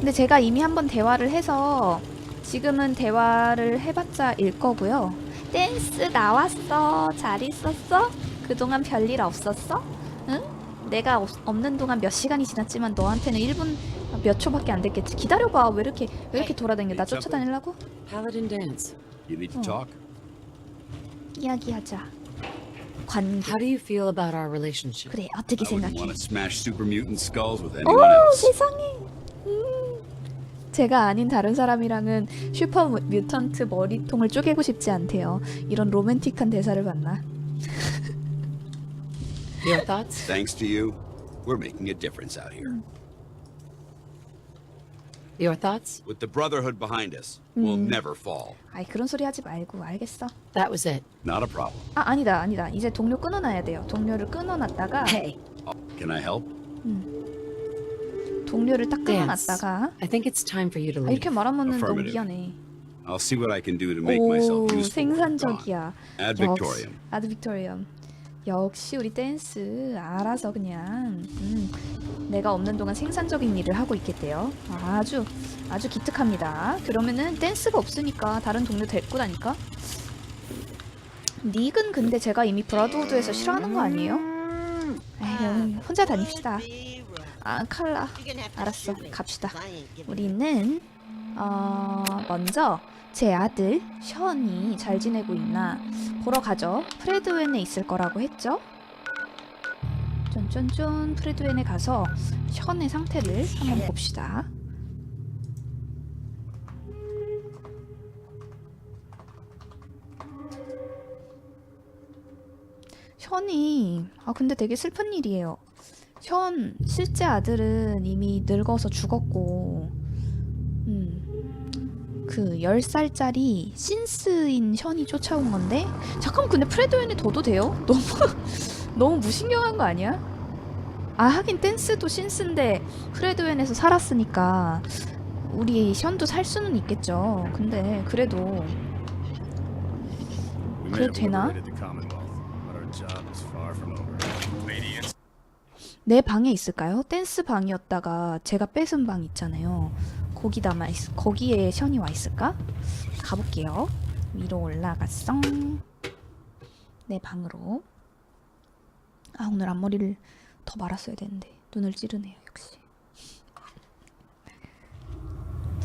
근데 제가 이미 한번 대화를 해서 지금은 대화를 해봤자 일 거고요. 댄스 나왔어. 잘 있었어? 그동안 별일 없었어? 응? 내가 없, 없는 동안 몇 시간이 지났지만 너한테는 1분 몇 초밖에 안 됐겠지. 기다려봐. 왜 이렇게 왜 이렇게 돌아다녀? 나 쫓아다니려고? Paladin dance. You need to Oh. talk? 이야기하자. 관계. How do you feel about our relationship? 그래 어떻게 I wouldn't 생각해? want to smash super mutant skulls with 오 else. 세상에. 음. 제가 아닌 다른 사람이랑은 슈퍼 뮤- 뮤턴트 머리통을 쪼개고 싶지 않대요. 이런 로맨틱한 대사를 봤나? Your thoughts? Thanks to you, we're making a difference out here. Your thoughts? With the Brotherhood behind us, we'll never fall. 아이 그런 소리 하지 말고 알겠어. That was it. Not a problem. 아 아니다 아니다. 이제 동료 끊어놔야 돼요. 동료를 끊어놨다가 Hey, Oh, can I help? 동료를 딱. 끊어놨다가 I think it's time for you to 아, leave. 이렇게 말하면은 너무 Affirmative. 미안해. I'll see what I can do to make 오 myself useful. 생산적이야. Ad 역시 Victorium. 아드 빅토리엄. 역시 우리 댄스 알아서 그냥 음, 내가 없는 동안 생산적인 일을 하고 있겠대요. 아주 아주 기특합니다. 그러면은 댄스가 없으니까 다른 동료 데리고 다니까. 닉은 근데 제가 이미 브라드우드에서 싫어하는 거 아니에요? 에이, 혼자 다닙시다. 아 칼라. 알았어, 갑시다. 우리는 어, 먼저 제 아들 션이 잘 지내고 있나 보러 가죠. 프레드웬에 있을 거라고 했죠. 쫀쫀쫀 프레드웬에 가서 션의 상태를 한번 봅시다. 션이 아 근데 되게 슬픈 일이에요. 션 실제 아들은 이미 늙어서 죽었고 음. 그 10살짜리 신스인 션이 쫓아온 건데 잠깐 근데 프레드웬이 둬도 돼요? 너무 너무 무신경한 거 아니야? 아 하긴 댄스도 신스인데 프레드웬에서 살았으니까 우리 션도 살 수는 있겠죠. 근데 그래도 그래도 되나? 내 방에 있을까요? 댄스 방이었다가 제가 뺏은 방 있잖아요. 거기 남아 있, 거기에 션이 와 있을까? 가볼게요. 위로 올라갔어. 내 방으로. 아 오늘 앞머리를 더 말았어야 되는데 눈을 찌르네요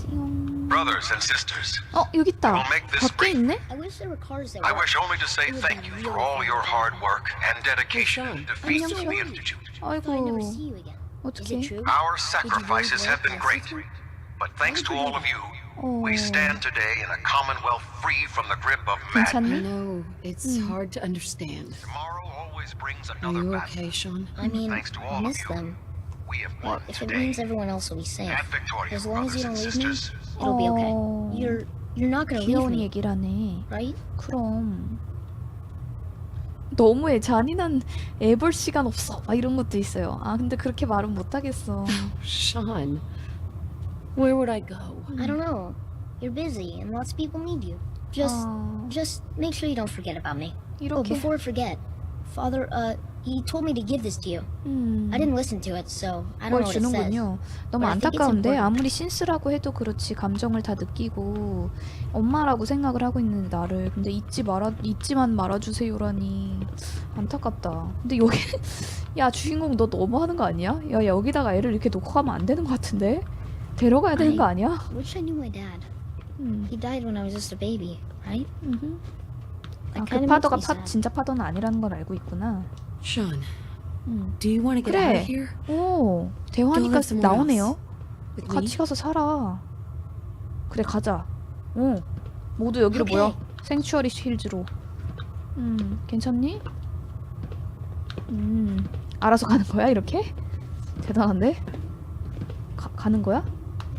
띠용. Brothers and sisters, 어 여기 있다. We'll make this 밖에 brief. 있네? I wish there were cars there. I wish only to say thank you for all your hard work and dedication in defeat of the Institute. I thought I'd never 아이고 see you again. Is 어떡해. it true? Our Did you sacrifices really have been great, work but thanks to all of you, 어 we stand today in a Commonwealth free from the grip of I 괜찮니? madness. know it's hard to understand. Tomorrow always brings Are another you battle. okay, Sean? I mean, Thanks to I all of miss you. them. We have But won if it today. means everyone else will be safe, At Victoria, as long as you brothers and don't leave me, sisters. it'll be okay. 어, You're you're not gonna leave 귀여운 me, 얘기라네. right? 그럼 너무해 잔인한 애 볼 시간 없어 막 이런 것도 있어요 아 근데 그렇게 말은 못하겠어 Sean, where would I go? I don't know. You're busy, and lots of people need you. Just 아, just make sure you don't forget about me. Oh, 이렇게 before I forget, Father, uh, he told me to give this to you. 음, I didn't listen to it, so I don't 뭘 know what it says. 주는군요 너무 But I think it's 안타까운데 important. 아무리 신스라고 해도 그렇지 감정을 다 느끼고 엄마라고 생각을 하고 있는 나를 근데 잊지 말아 잊지만 말아주세요라니 안타깝다 근데 여기 야 주인공 너 너무하는 거 아니야? 야 여기다가 애를 이렇게 놓고 가면 안 되는 거 같은데 데려가야 되는. 거 아니야? Wish I knew my dad. 음. He died when I was just a baby, right? 음흠. 아, 그 파도가 파. 진짜 파도는 아니라는 걸 알고 있구나. Sean, 음. do you want to get 그래. out of here? 오, 대화니까 나오네요. else. With me? 같이 가서 살아. 그래, 가자. 오, 모두 여기로 오케이. 모여. 생추어리 힐즈로. 음, 괜찮니? 음, 알아서 가는 거야, 이렇게? 대단한데? 가, 가는 거야?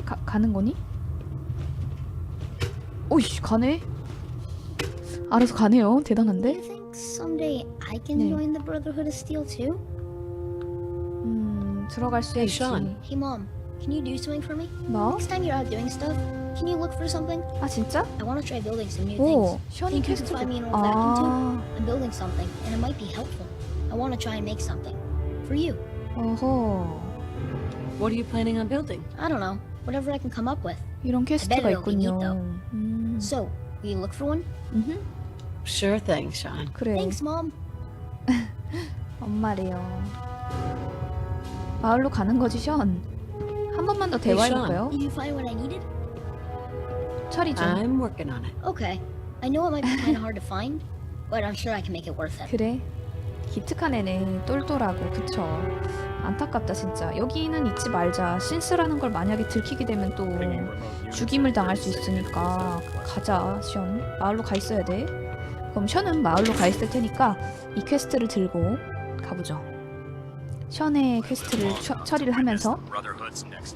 가, 가는 거니? 오이씨, 가네? 알아서 가네요. Do 대단한데? you think someday I can 네. join the Brotherhood of Steel too? 음, 들어갈 수 Hey, 있지. Sean. Hey mom, can you do something for me? 뭐? Next time you're out doing stuff, can you look for something? 아, 진짜? I want to try building some new 오, things. 션이 Think you can 퀘스트. find me an old vacuum tube? 아, I'm building something, and it might be helpful. I want to try and make something for you. 어허. What are you planning on building? I don't know. Whatever I can come up with. 이런 퀘스트가 better be neat, 있군요. though. 음, So, will you look for one? 음흠, Sure thing, Sean. 그래. Thanks, Mom. 엄마래요. 마을로 가는 거지, 션. 한 번만 더 대화해볼까요? Did you find what I needed? 처리죠. I'm working on it. Okay. I know it might be kind of hard to find, but I'm sure I can make it worth it. 그래. 기특한 애네. 똘똘하고, 그쵸. 안타깝다, 진짜. 여기는 잊지 말자. 신스라는 걸 만약에 들키게 되면 또 죽임을 당할 수 있으니까 가자, 션. 마을로 가 있어야 돼. 그럼 션은 마을로 가 있을 테니까 이 퀘스트를 들고 가보죠. 션의 퀘스트를 처, 처리를 하면서.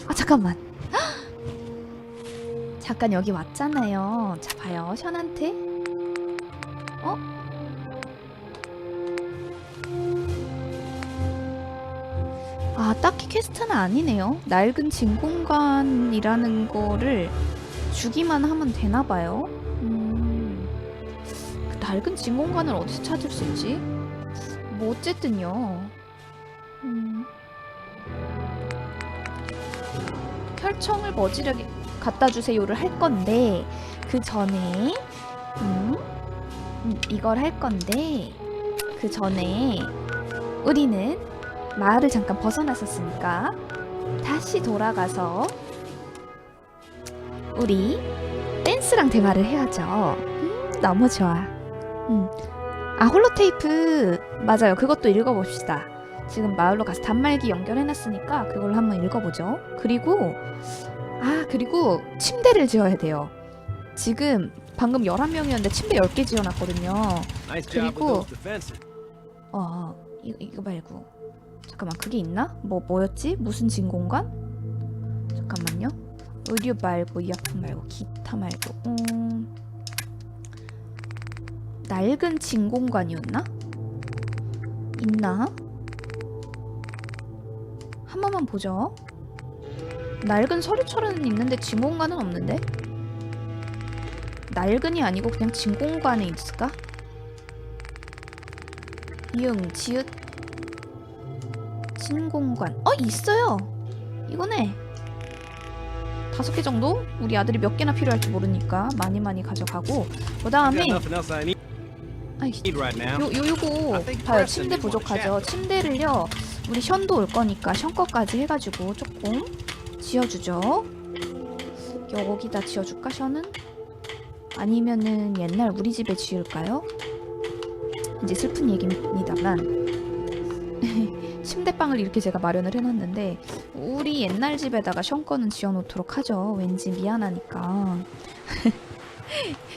아 잠깐만. 잠깐 여기 왔잖아요. 자 봐요 션한테. 어? 아 딱히 퀘스트는 아니네요. 낡은 진공관이라는 거를 주기만 하면 되나봐요. 음, 그 낡은 진공관을 어디서 찾을 수 있지? 뭐 어쨌든요 음. 혈청을 머지르게 갖다 주세요를 할 건데 그 전에 음, 음, 이걸 할 건데 그 전에 우리는 마을을 잠깐 벗어났었으니까 다시 돌아가서 우리 댄스랑 대화를 해야죠. 음, 너무 좋아. 음. 아 홀로테이프 맞아요. 그것도 읽어봅시다. 지금 마을로 가서 단말기 연결해놨으니까 그걸 한번 읽어보죠. 그리고 아 그리고 침대를 지어야 돼요. 지금 방금 11명이었는데 침대 10개 지어놨거든요. 그리고- defenses. 어 이거, 이거 말고 잠깐만 그게 있나? 뭐 뭐였지? 무슨 진공관? 잠깐만요. 의류 말고 이어폰 말고 기타 말고 음... 낡은 진공관이었나? 있나? 한 번만 보죠. 낡은 서류철은 있는데 진공관은 없는데? 낡은이 아니고 그냥 진공관에 있을까? 이응, 지읒, 진공관. 어, 있어요. 이거네. 다섯 개 정도? 우리 아들이 몇 개나 필요할지 모르니까 많이 많이 가져가고. 그 다음에 아이, right now. 요, 요, 요거 봐요. 침대 부족하죠. 침대를요. 우리 션도 올 거니까 션 거까지 해가지고 조금 지어주죠. 여기다 지어줄까 션은? 아니면은 옛날 우리 집에 지을까요? 이제 슬픈 얘기입니다만 침대방을 이렇게 제가 마련을 해놨는데 우리 옛날 집에다가 션 거는 지어놓도록 하죠. 왠지 미안하니까.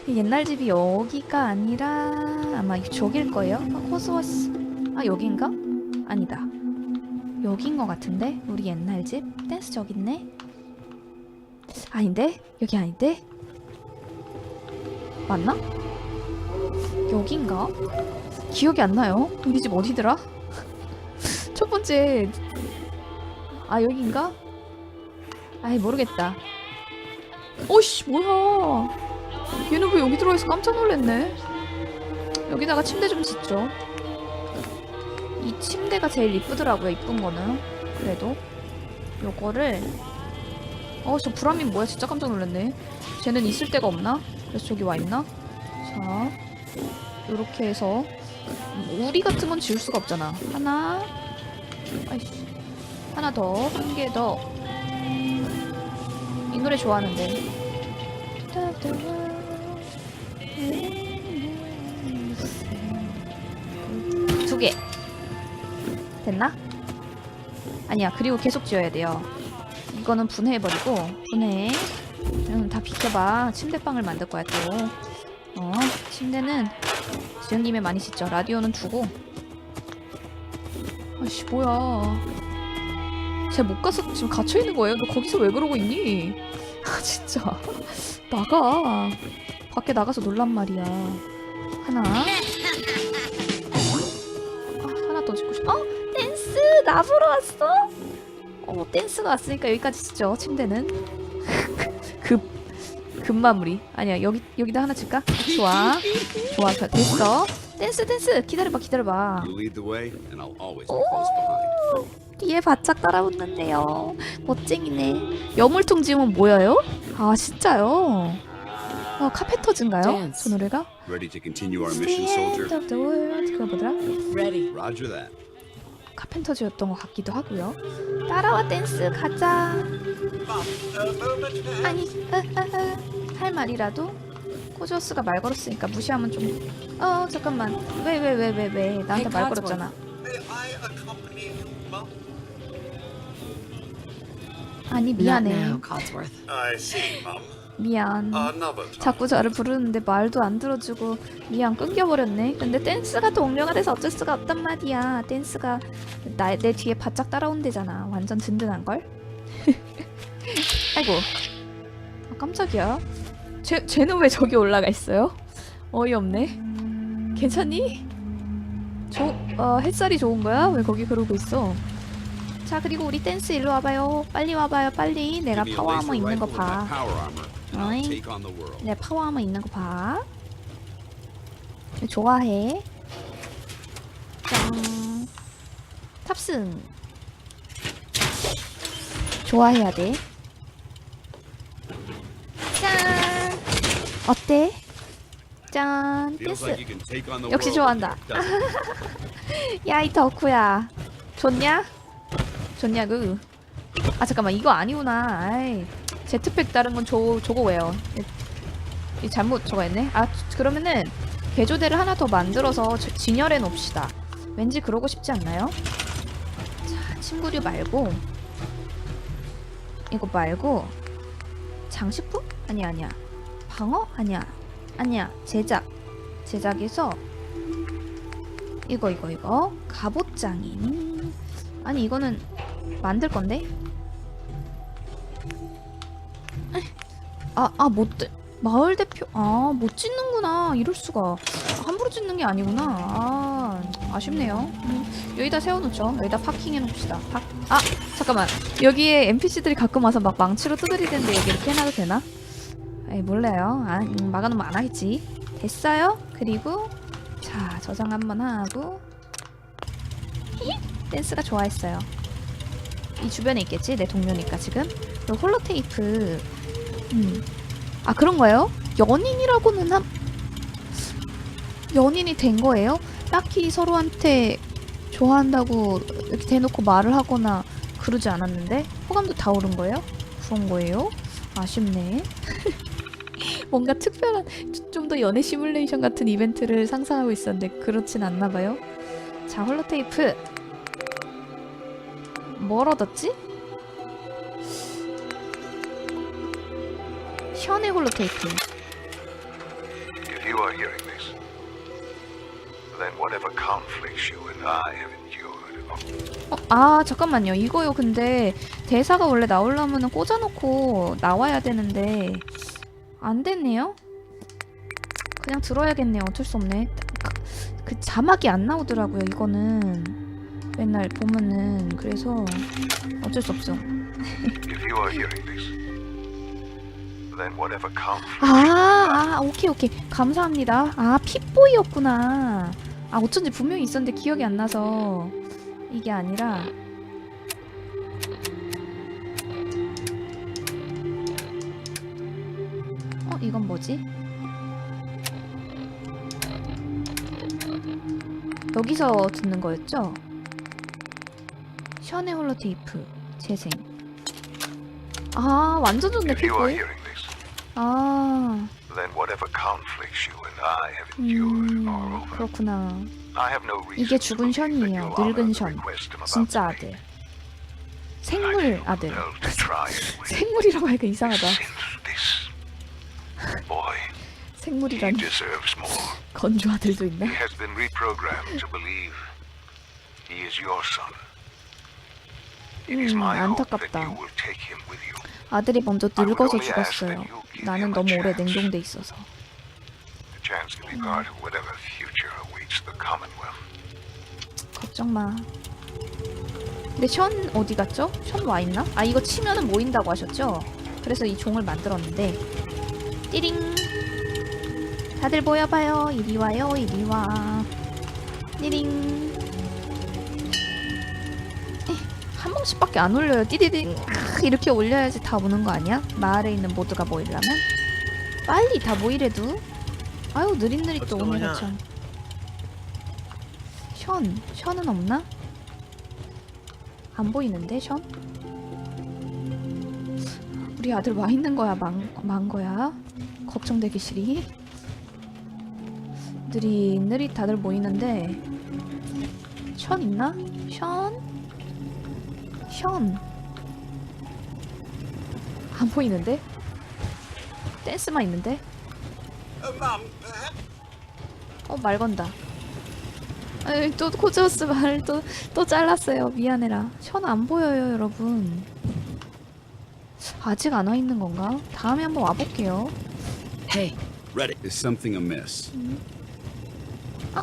옛날 집이 여기가 아니라 아마 저길 거예요. 아, 호스워스. 아 여긴가? 아니다. 여긴 거 같은데? 우리 옛날 집? 댄스 저기 있네? 아닌데? 여기 아닌데? 맞나? 여긴가? 기억이 안 나요. 우리 집 어디더라? 첫 번째 아 여긴가? 아이 모르겠다. 오씨 뭐야? 얘는 왜 여기 들어와서 깜짝 놀랐네. 여기다가 침대 좀 짓죠. 이 침대가 제일 이쁘더라고요. 이쁜 거는 그래도 요거를 어 저 브라민 뭐야? 진짜 깜짝 놀랐네. 쟤는 있을 데가 없나? 그래서 저기 와 있나? 자 요렇게 해서 우리 같은 건 지울 수가 없잖아. 하나 아이씨 하나 더 한 개 더. 이 노래 좋아하는데. 두 개. 됐나? 아니야. 그리고 계속 지어야 돼요. 이거는 분해해버리고 분해. 음, 다 비켜봐. 침대방을 만들 거야 또. 어, 침대는 김에 많이 짓죠. 라디오는 두고. 아씨 뭐야. 쟤못 가서 지금 갇혀 있는 거예요? 너 거기서 왜 그러고 있니? 아 진짜 나가. 밖에 나가서 놀란 말이야. 하나. 아, 하나 더 짓고 싶. 어? 댄스 나 보러 왔어? 어 댄스가 왔으니까 여기까지 짓죠. 침대는. 급 급마무리. 아니야 여기 여기다 하나 칠까? 좋아. 좋아 자, 됐어. 댄스 댄스 기다려봐 기다려봐. Behind. 뒤에 바짝 따라붙는데요. 멋쟁이네. 여물통짐은 뭐예요? 아 진짜요? 어, 카페터즈인가요? 저 노래가? Ready to continue our mission, end soldier? of the world 그거 뭐더라? Ready. Roger that. 카펜터즈였던 것 같기도 하고요. 따라와 댄스 가자. 아니 으, 으, 으. 할 말이라도 코저스가 말 걸었으니까 무시하면 좀. 어 잠깐만 왜 왜 왜 왜 왜 나한테 말 걸었잖아. 아니 미안해 미안. Time. 자꾸 저를 부르는데 말도 안 들어주고 미안 끊겨버렸네. 근데 댄스가 동료가 돼서 어쩔 수가 없단 말이야. 댄스가 나, 내 뒤에 바짝 따라온대잖아. 완전 든든한 걸. 아이고. 아, 깜짝이야. 쟤 쟤는 왜 저기 올라가 있어요? 어이없네. 괜찮니? 저 어, 햇살이 좋은 거야? 왜 거기 그러고 있어? 자 그리고 우리 댄스 일로 와봐요. 빨리 와봐요. 빨리. 내가 Give me a 파워 laser 아머 있는 거 rifle and my 봐. 어이. 내 파워 아머 있는 거 봐. 좋아해. 짠. 탑승. 좋아해야 돼. 짠. 어때? 짠. 댄스. 역시. 좋아한다. 야, 이 덕후야. 좋냐? 좋냐구. 아, 잠깐만. 이거 아니구나. 아이. 제트팩 다른 건 저, 저거 왜요? 이 잘못 저거 했네? 아, 그러면은 개조대를 하나 더 만들어서 저- 진열해 놓읍시다. 왠지 그러고 싶지 않나요? 자, 침구류 말고 이거 말고 장식품? 아니야, 아니야. 방어? 아니야. 아니야. 제작. 제작에서 이거 이거 이거 갑옷장인 아니 이거는 만들 건데 아 아 못 마을 대표 아못 짓는구나. 이럴 수가. 함부로 짓는 게 아니구나. 아 아쉽네요. 음, 여기다 세워놓죠. 여기다 파킹해 놓읍시다. 파... 아 잠깐만. 여기에 NPC들이 가끔 와서 막 망치로 두드리는데 여기 이렇게 해놔도 되나? 에이 몰라요. 아 음, 막아놓으면 안 하겠지. 됐어요? 그리고 자 저장 한번 하고. 히? 댄스가 좋아했어요. 이 주변에 있겠지? 내 동료니까 지금. 그리고 홀로테이프 음. 아 그런 거예요? 연인이라고는 한 연인이 된 거예요? 딱히 서로한테 좋아한다고 이렇게 대놓고 말을 하거나 그러지 않았는데 호감도 다 오른 거예요? 그런 거예요? 아쉽네 뭔가 특별한 좀 더 연애 시뮬레이션 같은 이벤트를 상상하고 있었는데 그렇진 않나 봐요. 자, 홀로테이프. 뭘 얻었지? 션의 홀로 테이프. If you are hearing this, then whatever conflicts you and I have endured 어, 아, 잠깐만요. 이거요. 근데 대사가 원래 나오려면 꽂아놓고 나와야 되는데 안 됐네요. 그냥 들어야겠네요. 어쩔 수 없네. 그, 그 자막이 안 나오더라고요. 이거는 맨날 보면은 그래서 어쩔 수 없어. 아, 아, 오케이, 오케이. 감사합니다. 아, 핏보이였구나. 아, 어쩐지 분명히 있었는데 기억이 안 나서 이게 아니라. 어, 이건 뭐지? 여기서 듣는 거였죠? 션의 홀로테이프 재생. 아, 완전 좋네, 핏보이. 아. then whatever conflicts you and I have endured 음, are over. 그렇구나. I have no reason 이게 to 죽은 believe that 션이에요. you'll honor 늙은 the 션. request about 진짜 to 아들. make. 생물 I feel 아들. compelled to try anyway. 생물이라고 하니까 이상하다. Since this boy, he 생물이라니. deserves more. 건조 아들도 있나? He has been reprogrammed to believe he is your son. It is 음, my hope that 안타깝다. you will take him with you. 아들이 먼저 늙어서 죽었어요. 나는 너무 오래 냉동돼 있어서. 걱정 마. 근데 션 어디 갔죠? 션 와 있나? 아 이거 치면은 모인다고 하셨죠? 그래서 이 종을 만들었는데 띠링 다들 모여봐요 이리 와요 이리 와 띠링 한 번씩밖에 안 올려요. 띠디딩 크, 이렇게 올려야지 다 오는 거 아니야? 마을에 있는 모두가 모이려면 빨리 다 모이래도. 아유 느릿느릿 또 오네 어쩌냐. 참. 션, 션은 없나? 안 보이는데 션? 우리 아들 와 있는 거야, 망, 망 거야? 걱정되기 싫이. 느릿느릿 다들 모이는데 션 있나? 션? 션? 안 보이는데? 댄스만 있는데? 어, 말 건다. 에이, 또 코즈호스 말을 또, 또 잘랐어요. 미안해라. 션 안 보여요, 여러분. 아직 안 와 있는 건가? 다음에 한번 와볼게요. Hey, Ready. Is something amiss?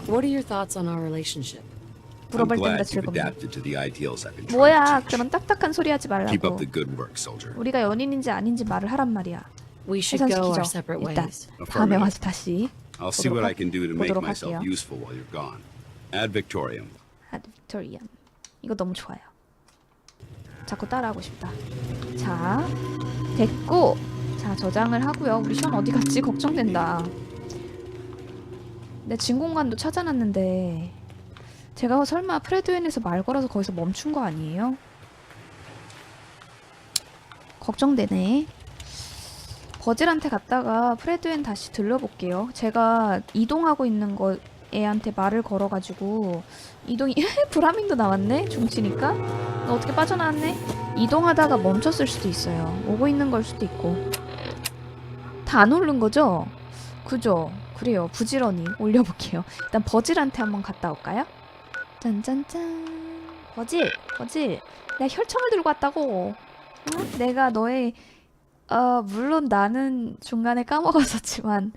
what are your thoughts on our relationship? I'm 물어볼 때마다 glad you've 즐겁네. adapted to the ideals I've been trying to 뭐야, teach. 그런 딱딱한 소리 하지 Keep up 말라고. the good work, soldier. 우리가 연인인지 아닌지 말을 하란 말이야. We should go our 해산시키죠. separate 일단 ways. 다음에 와서 다시 I'll see what I can do to make 보도록 myself 할게요. useful while you're gone. Ad Victorium. 아드 빅토리안. 이거 너무 좋아요. 자꾸 따라하고 싶다. 자, 됐고. 자, 저장을 하고요. 우리 션 어디 갔지? 걱정된다. 내 진공관도 찾아놨는데 제가 설마 프레드웬에서 말 걸어서 거기서 멈춘 거 아니에요? 걱정되네. 버질한테 갔다가 프레드웬 다시 들려볼게요. 제가 이동하고 있는 거 애한테 말을 걸어가지고 이동이 브라민도 나왔네? 중치니까? 너 어떻게 빠져나왔네? 이동하다가 멈췄을 수도 있어요. 오고 있는 걸 수도 있고. 다 안 오른 거죠? 그죠? 그래요. 부지런히 올려볼게요. 일단 버질한테 한번 갔다 올까요 짠짠짠. 버질 버질 내가 혈청을 들고 왔다고. 응? 내가 너의 어 물론 나는 중간에 까먹었었지만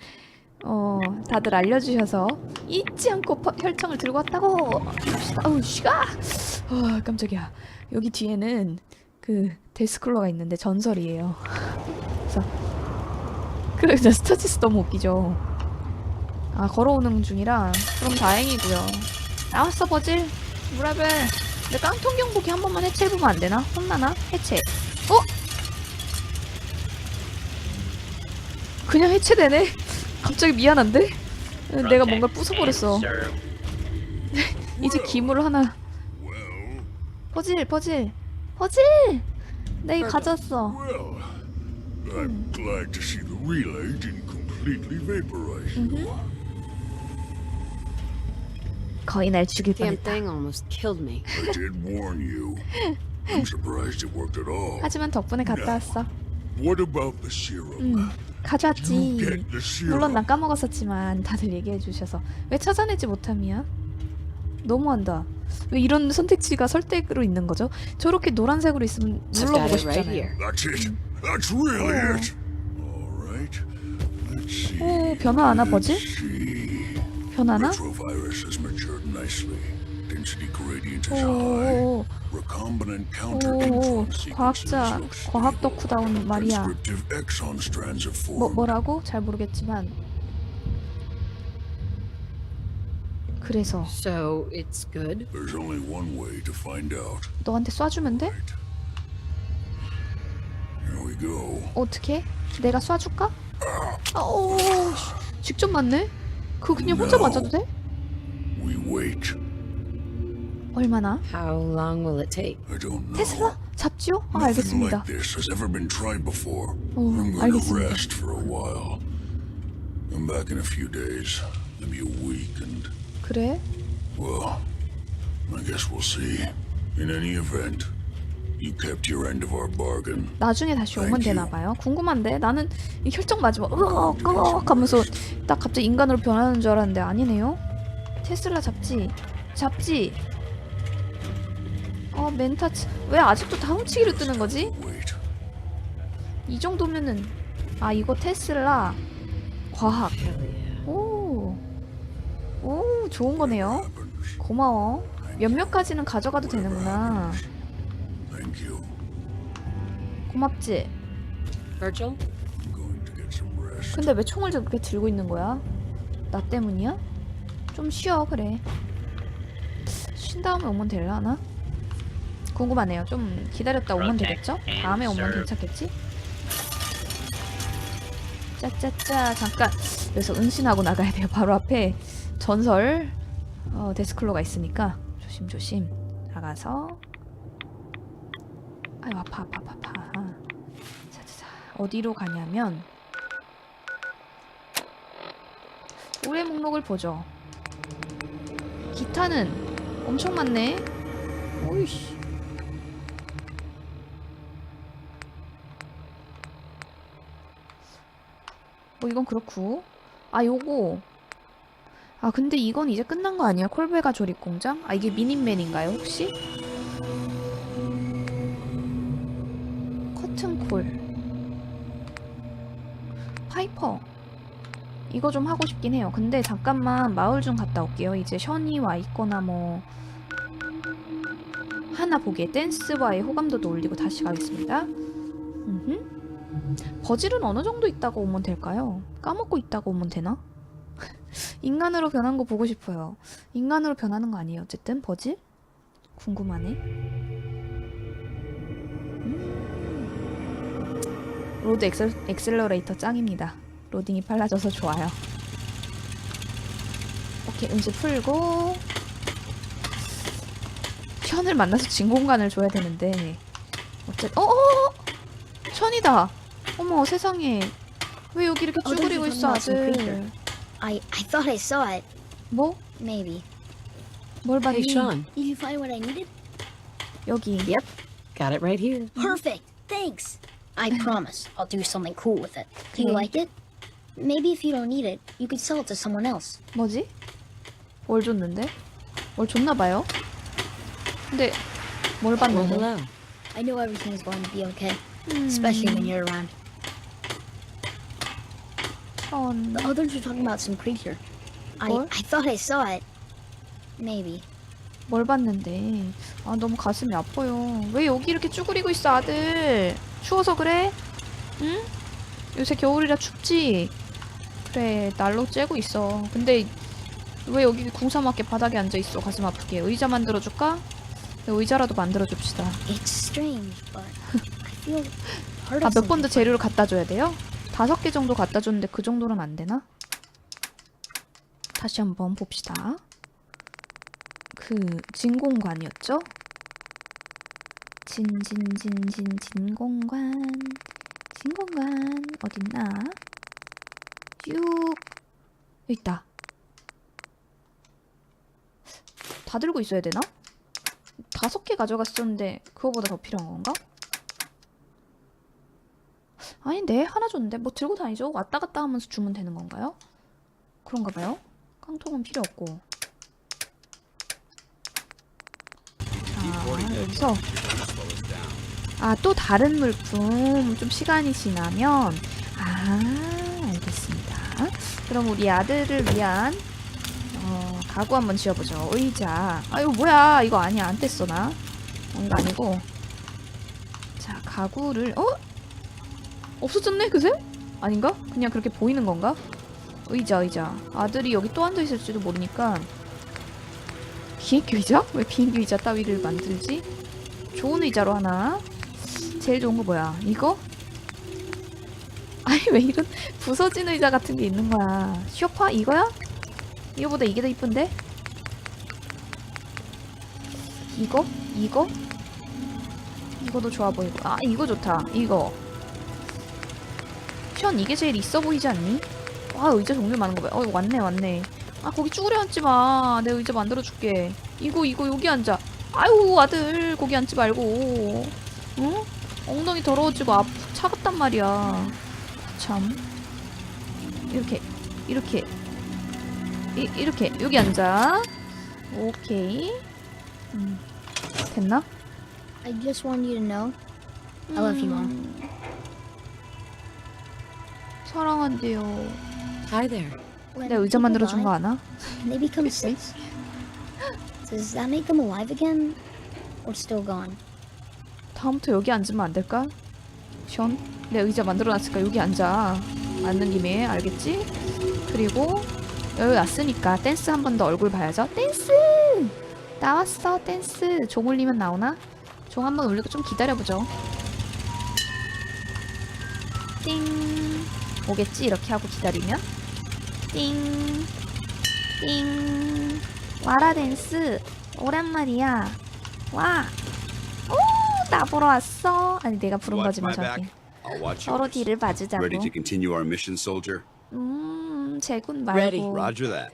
어 다들 알려주셔서 잊지 않고 퍼- 혈청을 들고 왔다고. 어우 쉬가. 어 깜짝이야. 여기 뒤에는 그 데스클로가 있는데 전설이에요. 그래서 그래 저 스터지스 너무 웃기죠. 아 걸어오는 중이라 그럼 다행이고요 나왔어 버질 무라벨 내 깡통 경보기 한 번만 해체해보면 안 되나? 혼나나? 해체 어? 그냥 해체되네 갑자기 미안한데? 내가 뭔가 부숴버렸어 이제 기물을 하나 퍼즐 퍼즐 퍼즐 내가 가졌어 I'm glad to see the relay didn't completely vaporize. 거의 날 죽일 Damn 뻔했다 thing almost killed me. I did warn you. I'm surprised it worked at all. 하지만 덕분에 갔다 왔어 What about the serum? 음 가져왔지 Get the serum. 물론 난 까먹었었지만 다들 얘기해 주셔서 왜 찾아내지 못함이야? 너무한다 왜 이런 선택지가 설득으로 있는 거죠? 저렇게 노란색으로 있으면 I've got 눌러보고 it right 싶잖아요 here. That's it. That's really it. All right. Let's see. 오 버즈? Let's see. 변하나? Retrovirus has matured nicely. Density gradient is high. 오 Recombinant counter 오, 과학자, 과학. 덕후다운 말이야. 뭐. 뭐라고? 잘 모르겠지만. 그래서 So it's good. There's only one way to find out. 너한테 쏴주면 돼? Right. Here we go. 어떻게? 내가 쏴줄까? 아, 오, 씨, 직접 맞네? 그거 그냥 혼자. 맞아도 돼? We wait. 얼마나? How long will it take? I don't know. 테슬라? 잡지요? 아, Nothing 알겠습니다. like this has ever been tried before. 오, I'm going to 알겠습니다. rest for a while. I'm back in a few days. Maybe a week, and 그래? well, I guess we'll see. In any event, you kept your end of our bargain. 나중에 다시 오면 Thank you. 되나 봐요. 궁금한데 나는 이 혈정 맞으면 으악 으악 하면서 딱 갑자기 인간으로 변하는 줄 알았는데 아니네요. 테슬라 잡지 잡지. 어 멘타 치 왜 아직도 다 훔치기로 뜨는 거지? Wait. 이 정도면은 아 이거 테슬라 과학. 오. 오 좋은 거네요. Happens. 고마워. 몇몇 가지는 가져가도 되는구나. Thank you. 고맙지. Virgil? I'm going to get some rest. 근데 왜 총을 그렇게 들고 있는 거야? 나 때문이야? 좀 쉬어 그래 쉰 다음에 오면 되려나? 궁금하네요. 좀 기다렸다 오면 되겠죠? 다음에 오면 괜찮겠지? 짜짜짜 잠깐 여기서 은신하고 나가야 돼요. 바로 앞에 전설 어, 데스클로가 있으니까 조심조심 나가서 아유 아파 아파 아파 아파 자자자 어디로 가냐면 올해 목록을 보죠. 기타는 엄청 많네. 오이씨. 뭐 이건 그렇고. 아 요거. 아 근데 이건 이제 끝난 거 아니야? 콜베가 조립 공장? 아 이게 미닌맨인가요 혹시? 커튼콜. 파이퍼. 이거 좀 하고 싶긴 해요. 근데 잠깐만 마을 좀 갔다 올게요. 이제 션이 와 있거나 뭐 하나 보기에 댄스와의 호감도도 올리고 다시 가겠습니다. 음흠. 버질은 어느 정도 있다고 오면 될까요? 까먹고 있다고 오면 되나? 인간으로 변한 거 보고 싶어요. 인간으로 변하는 거 아니에요? 어쨌든 버질? 궁금하네. 로드 엑셀, 엑셀러레이터 짱입니다. 로딩이 빨라져서 좋아요. 오케이, 음식 풀고 션을 만나서 진공관을 줘야 되는데 어쨌 어, 어, 어! 션이다. 어머 세상에 왜 여기 이렇게 어, 쭈그리고 there's 있어 one awesome 아들? creature. I I thought I saw it. 뭐? Maybe. 뭘 봤니? Hey, Sean. Did you find what I needed? 여기 Yep. Got it right here. Perfect. Thanks. I promise I'll do something cool with it. Do you like it? Maybe if you don't need it, you could sell it to someone else. 뭐지? 뭘 줬는데? 뭘 줬나 봐요. 근데 뭘 Well, 봤는데? hello. I know everything's going to be okay, 음, especially when you're around. 션. The others were talking about some creature. I What? I thought I saw it. Maybe. 뭘 봤는데? 아 너무 가슴이 아파요. 왜 여기 이렇게 쭈그리고 있어 아들? 추워서 그래? 응? 요새 겨울이라 춥지? 그래 날로 째고 있어. 근데 왜 여기 궁사맞게 바닥에 앉아 있어 가슴 아프게? 의자 만들어 줄까? 의자라도 만들어 줍시다. It's strange, but I feel part 아몇 번 더. 재료를 갖다 줘야 돼요? 다섯 개 정도 갖다 줬는데 그 정도는 안 되나? 다시 한번 봅시다. 그 진공관이었죠? 진진진진 진공관 진공관 어딨나? 쭉 있다. 다 들고 있어야 되나? 다섯 개 가져갔었는데 그거보다 더 필요한 건가? 아닌데 하나 줬는데 뭐 들고 다니죠? 왔다 갔다 하면서 주면 되는 건가요? 그런가 봐요. 깡통은 필요 없고. 자 여기서 아 또 다른 물품 좀 시간이 지나면 아 알겠습니다. 그럼 우리 아들을 위한 어, 가구 한번 지어보죠. 의자. 아 이거 뭐야? 이거 아니야 안 뗐어 나. 어, 이거 아니고. 자 가구를 어? 없어졌네 그새? 아닌가? 그냥 그렇게 보이는 건가? 의자 의자 아들이 여기 또 앉아있을지도 모르니까 비행기 의자? 왜 비행기 의자 따위를 만들지? 좋은 의자로 하나 제일 좋은 거 뭐야? 이거? 아니 왜 이런 부서진 의자 같은 게 있는 거야 쇼파? 이거야? 이거보다 이게 더 이쁜데? 이거? 이거? 이거도 좋아 보이고 아 이거 좋다 이거 션 이게 제일 있어 보이지 않니? 와 의자 종류 많은 거 봐. 어 왔네 왔네. 아 거기 쭈그려 앉지 마. 내 의자 만들어 줄게. 이거 이거 여기 앉아. 아유 아들 거기 앉지 말고. 응? 엉덩이 더러워지고 아 차갑단 말이야. 참. 이렇게 이렇게 이, 이렇게 여기 앉아. 오케이. 음. 됐나? I just want you to know I love you, Mom. 음. 사랑한대요. Hi there. 내가 의자 만들어 준 die, 거 아나? They become six? Does that make them alive again? Or still gone? 다음부터 여기 앉으면 안 될까? 션? 내 의자 만들어놨으니까 여기 앉아. 앉는 김에 알겠지? 그리고 여기 왔으니까 댄스 한 번 더 얼굴 봐야죠. 댄스! 나왔어 댄스. 종 울리면 나오나? 종 한 번 울리고 좀 기다려보죠. 띵. 오겠지? 이렇게 하고 기다리면. 띵. 띵. 와라 댄스. 오랜만이야. 와. 오, 나 보러 왔어. 아니, 내가 부른 my back. 저기. 서로. 뒤를 봐주자고. 음, 제군. 말고.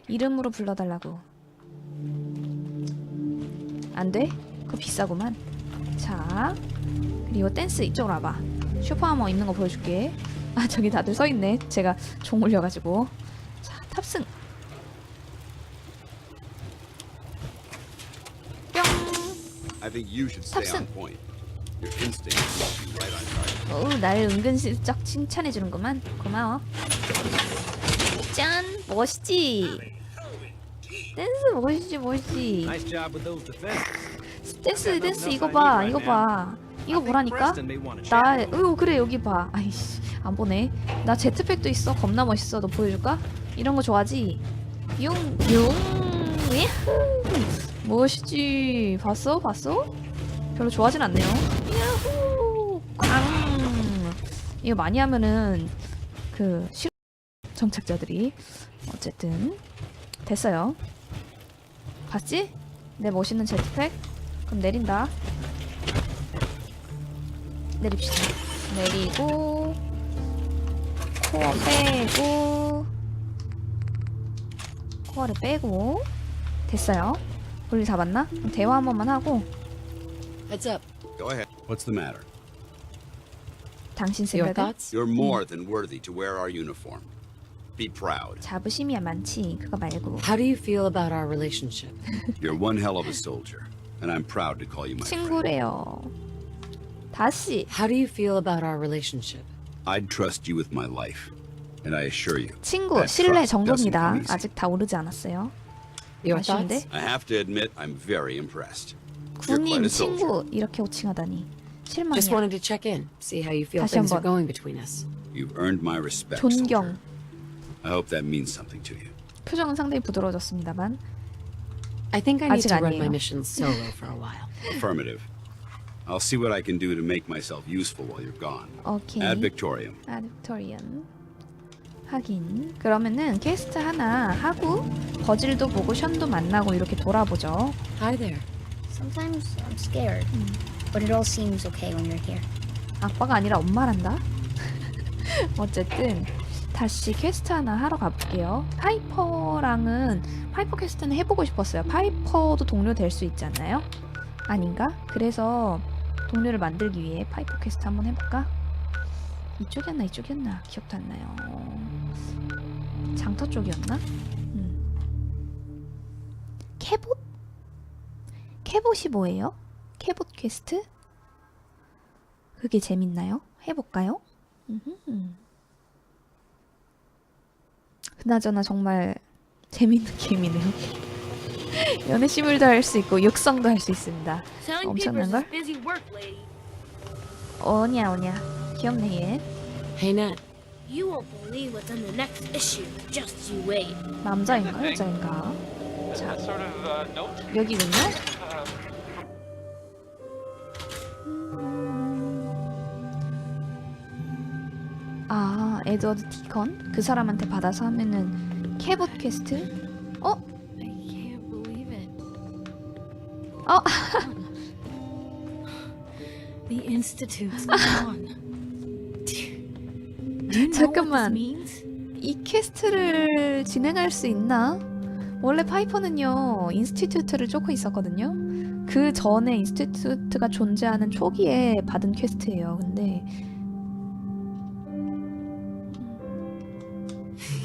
이름으로 불러달라고. 안 돼? 그거 비싸구만. 자, 그리고 댄스 이쪽으로 와봐. 슈퍼하머 있는 거 보여줄게. 아 저기 다들 서 있네. 제가 종 올려가지고. 자, 탑승. 뿅. I think you should stay on point. Your instincts keep you right on target. 어우, 날 은근슬쩍 칭찬해 주는구만. 고마워. 짠! 멋있지? 댄스 멋있지, 멋있지? Nice job with those defenses. 댄스, 댄스 이거 봐, 이거 봐. 이거 보라니까? To 나. 으 그래, 여기 봐. 아이씨, 안 보네. 나 제트팩도 있어. 겁나 멋있어. 너 보여줄까? 이런 거 좋아하지? 용, 용, 야후! 멋있지? 봤어? 봤어? 별로 좋아하진 않네요. 야후! 꽝! 이거 많이 하면은, 그, 싫어. 정착자들이. 어쨌든, 됐어요. 봤지? 내 멋있는 제트팩? 그럼 내린다. 내립시다. 내리고 코어 빼고 코어를 빼고 됐어요. 볼일 잡았나? 그럼 대화 한 번만 하고 Heads up. Go ahead. What's the matter? 당신 Your 생각은 thoughts? You're more than worthy to wear our uniform. Be proud. 자부심이야 많지. 그거 말고 How do you feel about our relationship? You're one hell of a soldier, and I'm proud to call you my friend. 친구래요. 다시 How do you feel about our relationship? I'd trust you with my life, and I assure you, 친구 That 신뢰 trust doesn't 정도입니다. come easy. 아직 다 오르지 않았어요. Your 아쉬운데? thoughts? I have to admit I'm very impressed. You're 군인 quite a soldier. 친구 이렇게 호칭하다니 Just 실망이야. wanted to check in, see how you feel 다시 things are 한번. going between us. You've earned my respect, 존경. soldier. I hope that means something to you. 표정은 상당히 부드러워졌습니다만 I think I need 아직 to run 아니에요. my missions solo for a while. Affirmative. I'll see what I can do to make myself useful while you're gone. 오케이. Ad Victorium. 아, 빅토리언. 하긴. 그러면은 퀘스트 하나 하고 버질도 보고 션도 만나고 이렇게 돌아보죠. Hi there. Sometimes I'm scared, but it all seems okay when you're here. 아빠가 아니라 엄마란다. 어쨌든 다시 퀘스트 하나 하러 가볼게요. 파이퍼랑은 파이퍼 퀘스트는 해보고 싶었어요. 파이퍼도 동료 될 수 있잖아요. 아닌가? 그래서 동료를 만들기 위해 파이퍼 퀘스트 한번 해볼까? 이쪽이었나 이쪽이었나 기억도 안 나요. 장터 쪽이었나? 음. 캐봇? 캐봇이 뭐예요? 캐봇 퀘스트? 그게 재밌나요? 해볼까요? 음흠. 그나저나 정말 재밌는 게임이네요. 연애 시물도 할 수 있고 육성도 할 수 있습니다. 엄청난 걸? 오냐 오냐 귀엽네 얘. Hey, Nat. You won't believe what's in the next issue. Just you wait. 남자인가 여자인가? 자 sort of uh, note. 여기군요. 아 에드워드 디컨 그 사람한테 받아서 하면은 캐봇 퀘스트? 어? I can't believe it. 어? The institute's gone. 잠깐만. 이 퀘스트를 진행할 수 있나? 원래 파이퍼는요 인스티튜트를 쫓고 있었거든요. 그 전에 인스티튜트가 존재하는 초기에 받은 퀘스트예요. 근데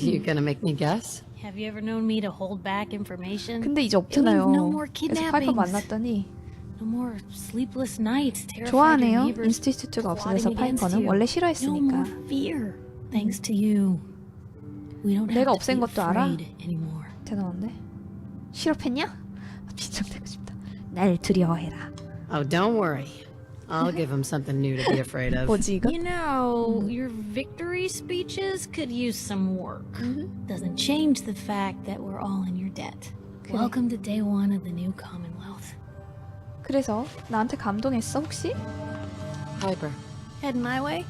You gonna make me guess? Have you ever known me to hold back information? 근데 이제 없잖아요. means no more 그래서 파이퍼. 만났더니 No more sleepless nights. Terrified your 좋아하네요. neighbors. 인스티튜트가 없어져서 plotting against 파이퍼는 you. 원래 No 싫어했으니까. more fear. Thanks to you. We don't 내가 have to 없앤 be 것도 알아? afraid anymore. 대단한데? 실업했냐? 빈정대고 싶다. 날 두려워해라. Oh, don't worry. I'll give him something new to be afraid of. 뭐지 이거? You know, your victory speeches could use some work. Doesn't change the fact that we're all in your debt. 그래. Welcome to day one of the new Commonwealth. 그래서 나한테 감동했어 혹시? Piper. Head my way?